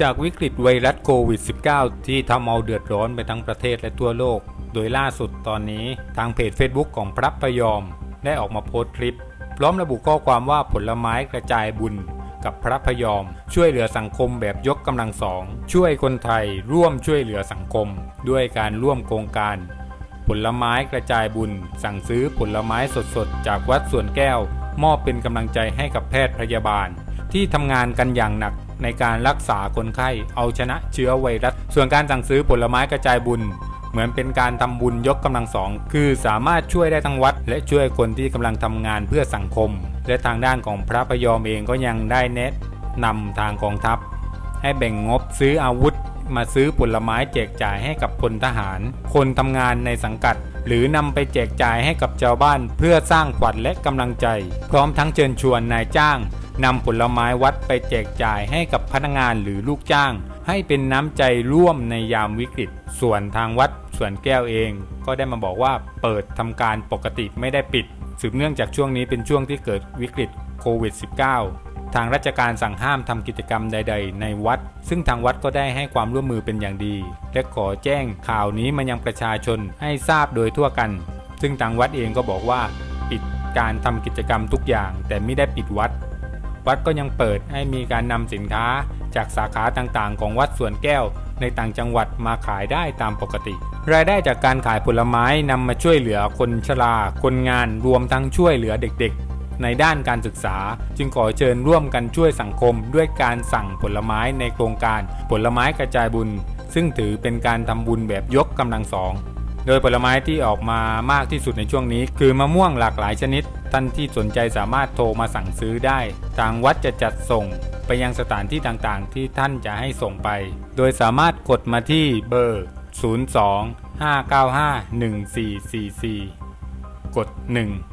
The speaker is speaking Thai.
จากวิกฤตไวรัสโควิด -19 ที่ทำเอาเดือดร้อนไปทั้งประเทศและทั่วโลก โดยล่าสุดตอนนี้ทางเพจ Facebook ของพระพยอม ได้ออกมาโพสต์คลิป พร้อมระบุข้อความว่าผลไม้กระจายบุญ กับพระพยอม ช่วยเหลือสังคมแบบยกกำลังสอง ช่วยคนไทยร่วมช่วยเหลือสังคม ด้วยการร่วมโครงการ ผลไม้กระจายบุญ สั่งซื้อผลไม้สดๆ จากวัดสวนแก้ว มอบเป็นกำลังใจให้กับแพทย์พยาบาล ที่ทำงานกันอย่างหนัก ในการรักษาคนไข้เอาชนะเชื้อไวรัส ส่วนการสั่งซื้อผลไม้กระจายบุญ เหมือนเป็นการทำบุญยกกำลังสอง คือสามารถช่วยได้ทั้งวัด และช่วยคนที่กำลังทำงานเพื่อสังคม และทางด้านของพระพยอมเองก็ยังได้แนะนำทางกองทัพ ให้แบ่งงบซื้ออาวุธ มาซื้อผลไม้แจกจ่ายให้กับพลทหาร คนทำงานในสังกัดหรือนำไปแจกจ่ายให้กับชาวบ้านเพื่อสร้างขวัญและกำลังใจ พร้อมทั้งเชิญชวนนายจ้าง นำผลไม้วัดไปแจกจ่ายให้กับพนักงานหรือลูกจ้าง ให้เป็นน้ำใจร่วมในยามวิกฤต ส่วนทางวัดสวนแก้วเอง ก็ได้มาบอกว่าเปิดทำการปกติไม่ได้ปิด สืบเนื่องจากช่วงนี้เป็นช่วงที่เกิดวิกฤตโควิด -19 ทางราชการสั่งห้ามทำกิจกรรมใด ๆ ในวัด ซึ่งทางวัดก็ได้ให้ความร่วมมือเป็นอย่างดี และขอแจ้งข่าวนี้มายังประชาชนให้ทราบโดยทั่วกัน ซึ่งทางวัดเองก็บอกว่า ปิดการทำกิจกรรมทุกอย่าง แต่ไม่ได้ปิดวัด วัดก็ยังเปิดให้มีการนำสินค้าจากสาขาต่างๆ ของวัดสวนแก้ว ในต่างจังหวัดมาขายได้ตามปกติ รายได้จากการขายผลไม้นำมาช่วยเหลือคนชรา คนงานรวมทั้งช่วยเหลือเด็กๆ ในด้านการศึกษา จึงขอเชิญร่วมกันช่วยสังคม ด้วยการสั่งผลไม้ในโครงการผลไม้กระจายบุญ ซึ่งถือเป็นการทำบุญแบบยกกำลังสอง โดยผลไม้ที่ออกมามากที่สุดในช่วงนี้ คือมะม่วงหลากหลายชนิด ท่านที่สนใจสามารถโทรมาสั่งซื้อได้ ทางวัดจะจัดส่งไปยังสถานที่ต่างๆ ที่ท่านจะให้ส่งไป โดยสามารถกดมาที่เบอร์ 02 595 1444 กด 1